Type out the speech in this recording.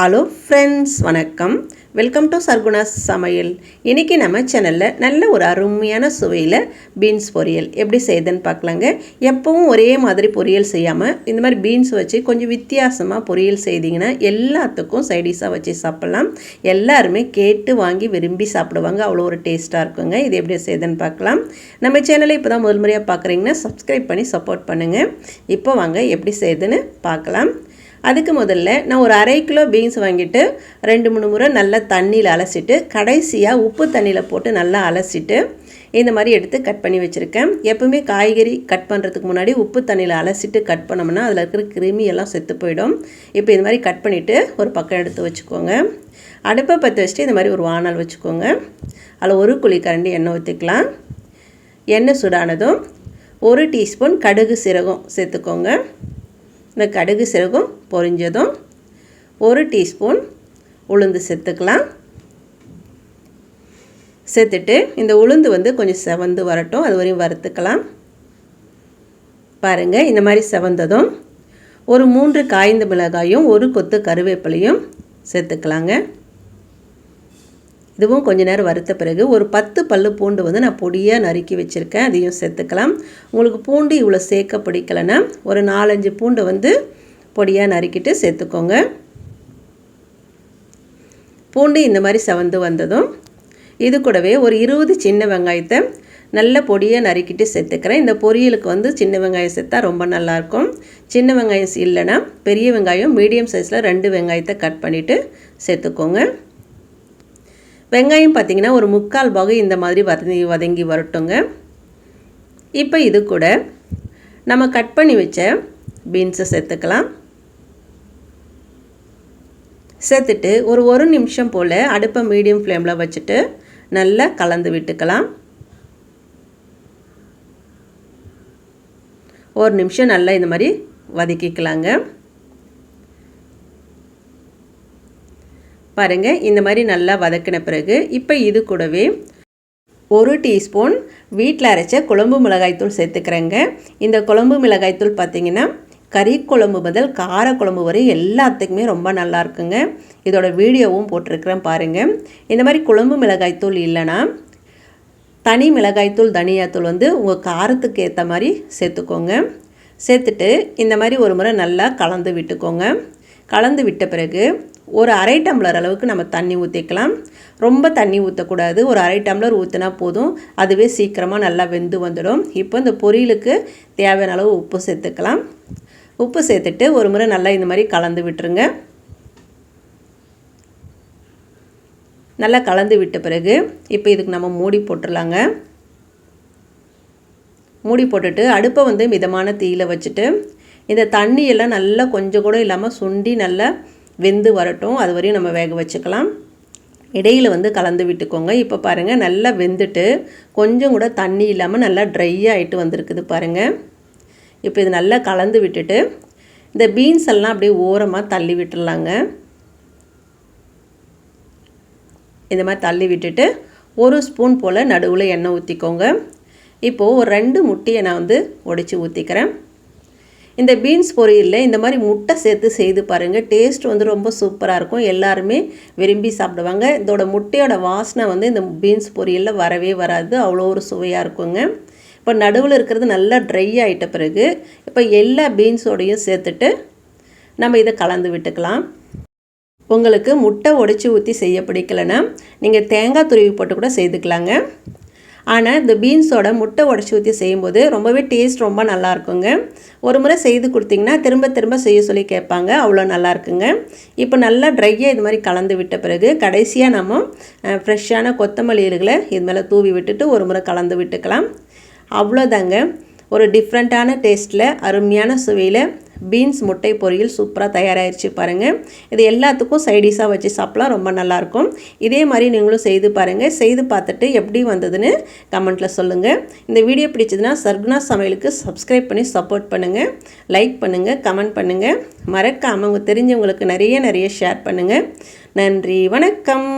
Hello friends வணக்கம். Welcome to Sarguna சமையல். இன்றைக்கி நம்ம சேனலில் நல்ல ஒரு அருமையான சுவையில் பீன்ஸ் பொரியல் எப்படி செய்யுதுன்னு பார்க்கலாங்க. எப்பவும் ஒரே மாதிரி பொரியல் செய்யாமல் இந்த மாதிரி பீன்ஸ் வச்சு கொஞ்சம் வித்தியாசமாக பொரியல் செய்தீங்கன்னா எல்லாத்துக்கும் சைடிஷாக வச்சு சாப்பிட்லாம். எல்லாருமே கேட்டு வாங்கி விரும்பி சாப்பிடுவாங்க. அவ்வளோ ஒரு டேஸ்ட்டாக இருக்குங்க. இது எப்படி செய்யுதுன்னு பார்க்கலாம். நம்ம சேனலை இப்போ தான் முதல் முறையாக பார்க்குறீங்கன்னா சப்ஸ்கிரைப் பண்ணி சப்போர்ட் பண்ணுங்கள் இப்போ வாங்க எப்படி செய்யுதுன்னு பார்க்கலாம். அதுக்கு முதல்ல நான் ஒரு அரை கிலோ பீன்ஸ் வாங்கிட்டு ரெண்டு மூணு முறை நல்லா தண்ணியில் அலசிட்டு கடைசியாக உப்பு தண்ணியில் போட்டு நல்லா அலசிட்டு இந்த மாதிரி எடுத்து கட் பண்ணி வச்சுருக்கேன். எப்பவுமே காய்கறி கட் பண்ணுறதுக்கு முன்னாடி உப்பு தண்ணியில் அலசிட்டு கட் பண்ணோம்னா அதில் இருக்கிற கிருமி எல்லாம் செத்து போயிடும். இப்போ இந்த மாதிரி கட் பண்ணிவிட்டு ஒரு பக்கம் எடுத்து வச்சுக்கோங்க. அடுப்பை பற்ற வச்சுட்டு இந்த மாதிரி ஒரு வானல் வச்சுக்கோங்க. அதில் ஒரு குழி கரண்டி எண்ணெய் ஊற்றிக்கலாம் எண்ணெய் சுடானதும் ஒரு டீஸ்பூன் கடுகு சீரகம் சேர்த்துக்கோங்க. இந்த கடுகு சிறகும் பொரிஞ்சதும் ஒரு டீஸ்பூன் உளுந்து சேர்த்துக்கலாம். சேர்த்துட்டு இந்த உளுந்து வந்து கொஞ்சம் செவந்து வரட்டும். அது வரையும் வறுத்துக்கலாம். பாருங்கள் இந்த மாதிரி செவந்ததும் ஒரு மூன்று காய்ந்த மிளகாயும் ஒரு கொத்து கருவேப்பிலையும் சேர்த்துக்கலாங்க. இதுவும் கொஞ்ச நேரம் வறுத்த பிறகு ஒரு பத்து பல்லு பூண்டு வந்து நான் பொடியாக நறுக்கி வச்சுருக்கேன். அதையும் சேர்த்துக்கலாம். உங்களுக்கு பூண்டு இவ்வளோ சேர்க்க பிடிக்கலைன்னா ஒரு நாலஞ்சு பூண்டு வந்து பொடியாக நறுக்கிட்டு சேர்த்துக்கோங்க. பூண்டு இந்த மாதிரி செவந்து வந்ததும் இது கூடவே ஒரு இருபது சின்ன வெங்காயத்தை நல்ல பொடியாக நறுக்கிட்டு சேர்த்துக்கிறேன். இந்த பொரியலுக்கு வந்து சின்ன வெங்காயம் சேர்த்தா ரொம்ப நல்லாயிருக்கும். சின்ன வெங்காயம் இல்லைன்னா பெரிய வெங்காயம் மீடியம் சைஸில் ரெண்டு வெங்காயத்தை கட் பண்ணிவிட்டு சேர்த்துக்கோங்க. வெங்காயம் பார்த்திங்கன்னா ஒரு முக்கால் பாகு இந்த மாதிரி வதங்கி வதங்கி வரட்டுங்க. இப்போ இது கூட நம்ம கட் பண்ணி வச்ச பீன்ஸை சேர்த்துக்கலாம். சேர்த்துட்டு ஒரு ஒரு நிமிஷம் போல் அடுப்பை மீடியம் ஃப்ளேமில் வச்சுட்டு நல்லா கலந்து விட்டுக்கலாம். ஒரு நிமிஷம் நல்லா இந்த மாதிரி வதக்கிக்கலாங்க. பாருங்கள் இந்த மாதிரி நல்லா வதக்கின பிறகு இப்போ இது கூடவே ஒரு டீஸ்பூன் வீட்டில் அரைச்ச குழம்பு மிளகாய்த்தூள் சேர்த்துக்கிறேங்க. இந்த குழம்பு மிளகாய்த்தூள் பார்த்திங்கன்னா கறி குழம்பு பதில் கார குழம்பு வரை எல்லாத்துக்குமே ரொம்ப நல்லா இருக்குங்க. இதோட வீடியோவும் போட்டிருக்கிறேன் பாருங்கள் இந்த மாதிரி குழம்பு மிளகாய்த்தூள் இல்லைன்னா தனி மிளகாய்த்தூள் தனியாத்தூள் வந்து உங்கள் காரத்துக்கு ஏற்ற மாதிரி சேர்த்துக்கோங்க. சேர்த்துட்டு இந்த மாதிரி ஒரு முறை நல்லா கலந்து விட்டுக்கோங்க. கலந்து விட்ட பிறகு ஒரு அரை டம்ளர் அளவுக்கு நம்ம தண்ணி ஊற்றிக்கலாம் ரொம்ப தண்ணி ஊற்றக்கூடாது ஒரு அரை டம்ளர் ஊற்றினா போதும். அதுவே சீக்கிரமாக நல்லா வெந்து வந்துடும். இப்போ இந்த பொரியலுக்கு தேவையான அளவு உப்பு சேர்த்துக்கலாம். உப்பு சேர்த்துட்டு ஒரு முறை நல்லா இந்த மாதிரி கலந்து விட்டுருங்க. நல்லா கலந்து விட்ட பிறகு இப்போ இதுக்கு நம்ம மூடி போட்டுடலாங்க. மூடி போட்டுட்டு அடுப்பை வந்து மிதமான தீயில் வச்சுட்டு இந்த தண்ணியெல்லாம் நல்லா கொஞ்சம் கூட இல்லாமல் சுண்டி நல்லா வெந்து வரட்டும். அது வரையும் நம்ம வேக வச்சுக்கலாம். இடையில் வந்து கலந்து விட்டுக்கோங்க. இப்போ பாருங்கள் நல்லா வெந்துட்டு கொஞ்சம் கூட தண்ணி இல்லாமல் நல்லா ட்ரை ஆகிட்டு வந்திருக்குது பாருங்கள் இப்போ இது நல்லா கலந்து விட்டுட்டு இந்த பீன்ஸ் எல்லாம் அப்படியே ஓரமாக தள்ளி விட்டுடலாங்க இந்த மாதிரி தள்ளி விட்டுட்டு ஒரு ஸ்பூன் போல் நடுவில் எண்ணெய் ஊற்றிக்கோங்க இப்போது ஒரு ரெண்டு முட்டையை நான் வந்து உடைச்சி ஊற்றிக்கிறேன் இந்த பீன்ஸ் பொரியலில் இந்த மாதிரி முட்டை சேர்த்து செய்து பாருங்கள் டேஸ்ட் வந்து ரொம்ப சூப்பராக இருக்கும். எல்லாருமே விரும்பி சாப்பிடுவாங்க. இதோட முட்டையோட வாசனை வந்து இந்த பீன்ஸ் பொரியலில் வரவே வராது. அவ்வளோ ஒரு சுவையாக இருக்குங்க. இப்போ நடுவில் இருக்கிறது நல்லா ட்ரை ஆகிட்ட பிறகு இப்போ எல்லா பீன்ஸோடையும் சேர்த்துட்டு நம்ம இதை கலந்து விட்டுக்கலாம். உங்களுக்கு முட்டை உடைச்சி ஊற்றி செய்ய பிடிக்கலைன்னா நீங்கள் தேங்காய் துருவி போட்டு கூட செய்துக்கலாங்க. ஆனால் இந்த பீன்ஸோட முட்டை உடச்சி ஊற்றி செய்யும்போது ரொம்பவே டேஸ்ட் ரொம்ப நல்லா இருக்குங்க ஒரு முறை செய்து கொடுத்திங்கன்னா திரும்ப திரும்ப செய்ய சொல்லி கேட்பாங்க. அவ்வளோ நல்லா இருக்குங்க இப்போ நல்லா ட்ரையாக இது மாதிரி கலந்து விட்ட பிறகு கடைசியாக நம்ம ஃப்ரெஷ்ஷான கொத்தமல்லி இலைகளை இது மேலே தூவி விட்டுட்டு ஒரு முறை கலந்து விட்டுக்கலாம். அவ்வளோதாங்க. ஒரு டிஃப்ரெண்ட்டான டேஸ்ட்டில் அருமையான சுவையில் பீன்ஸ் முட்டை பொரியல் சூப்பராக தயாராகிடுச்சு பாருங்கள் இது எல்லாத்துக்கும் சைடிஷாக வச்சு சாப்பிட்லாம் ரொம்ப நல்லாயிருக்கும். இதே மாதிரி நீங்களும் செய்து பாருங்கள் செய்து பார்த்துட்டு எப்படி வந்ததுன்னு கமெண்ட்டில் சொல்லுங்கள் இந்த வீடியோ பிடிச்சதுன்னா சர்குணா சமையலுக்கு சப்ஸ்கிரைப் பண்ணி சப்போர்ட் பண்ணுங்கள் லைக் பண்ணுங்கள் கமெண்ட் பண்ணுங்கள் மறக்காமல் உங்கள் தெரிஞ்சவங்களுக்கு நிறைய நிறைய ஷேர் பண்ணுங்கள் நன்றி வணக்கம்.